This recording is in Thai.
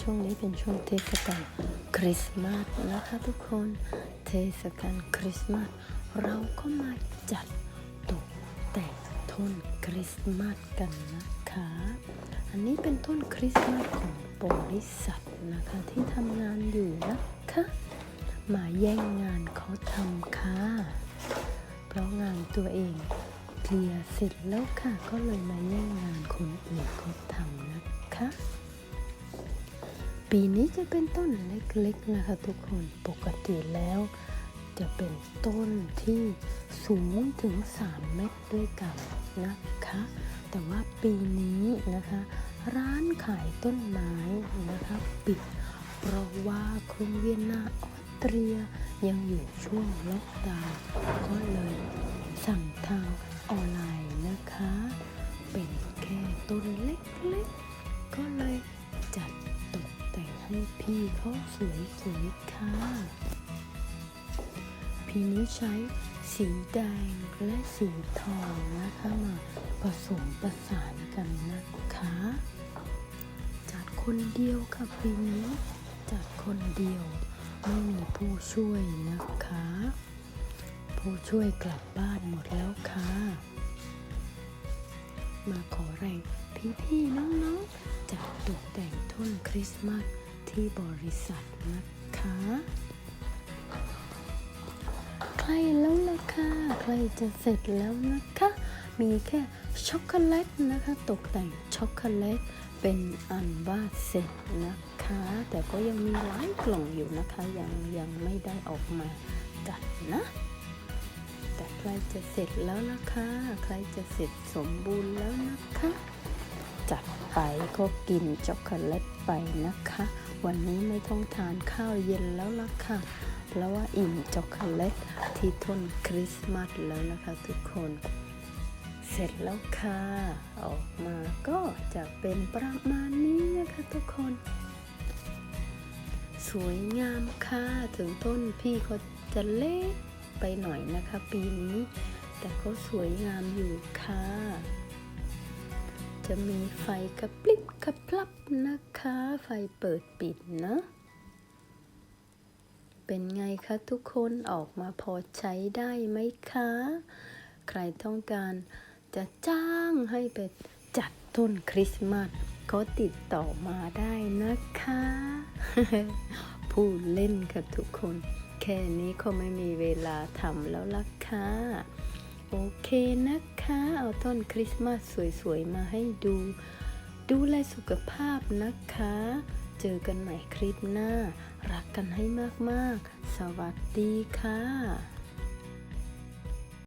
ช่วงนี้เป็นช่วงเทศกาลคริสต์มาสนะคะทุกคน เทศกาลคริสต์มาสเราก็มาจัดตกแต่งต้นคริสต์มาสกันนะคะ อันนี้เป็นต้นคริสต์มาสของบริษัทนะคะที่ทำงานอยู่นะคะ มาแย่งงานเขาทำค่ะ เพราะงานตัวเองเคลียร์เสร็จแล้วค่ะ ก็เลยมาแย่งงานคนอื่นเขาทำนะคะ ปีนี้จะเป็นต้นเล็กๆนะคะทุกคนปกติแล้ว จะเป็นต้นที่สูงถึง 3 เมตรด้วยกันนะคะ แต่ว่าปีนี้นะคะ ร้านขายต้นไม้นะคะปิด เพราะว่าครุงเวียนนาออสเตรียยังอยู่ช่วงล็อกดาวน์ก็เลยสั่งทางออนไลน์นะคะ พี่เขาสวยๆค่ะ พี่นี้ใช้สีแดงและสีทองนะคะมาผสมประสานกันนะคะ จัดคนเดียวค่ะปีนี้ จัดคนเดียวไม่มีผู้ช่วยนะคะ ผู้ช่วยกลับบ้านหมดแล้วค่ะ มาขอแรงพี่ๆน้องๆจัดตกแต่งต้นคริสต์มาส ที่บริษัทนะคะ ใกล้แล้วล่ะค่ะใกล้จะเสร็จแล้วนะคะ มีแค่ช็อกโกแลตนะคะ ตกแต่งช็อกโกแลตเป็นอันว่าเสร็จนะคะ แต่ก็ยังมีหลายกล่องอยู่นะคะ ยังยังไม่ได้ออกมาจัดนะแต่ใกล้จะเสร็จแล้วนะคะ ใกล้จะเสร็จสมบูรณ์แล้วนะคะ จัดไปก็กินช็อกโกแลตไปนะคะ วันนี้ไม่ต้องทานข้าวเย็นแล้วล่ะค่ะ เพราะว่าอิ่มช็อกโกแลตที่ต้นคริสต์มาสแล้วนะคะทุกคน เสร็จแล้วค่ะ ออกมาก็จะเป็นประมาณนี้นะคะทุกคน สวยงามค่ะ ถึงต้นพี่เขาจะเล็กไปหน่อยนะคะปีนี้ แต่ก็สวยงามอยู่ค่ะ จะมีไฟกระพริบกระพลับนะคะ ไฟเปิดปิดเนะ เป็นไงคะทุกคนออกมาพอใช้ได้ไหมคะ ใครต้องการจะจ้างให้ไปจัดต้นคริสต์มาสก็ติดต่อมาได้นะคะ พูดเล่นค่ะทุกคน แค่นี้ก็ไม่มีเวลาทำแล้วล่ะค่ะ โอเคนะคะ เอาต้นคริสต์มาสสวยๆ มาให้ดู ดูแลสุขภาพนะคะ เจอกันใหม่คลิปหน้า รักกันให้มากๆ สวัสดีค่ะ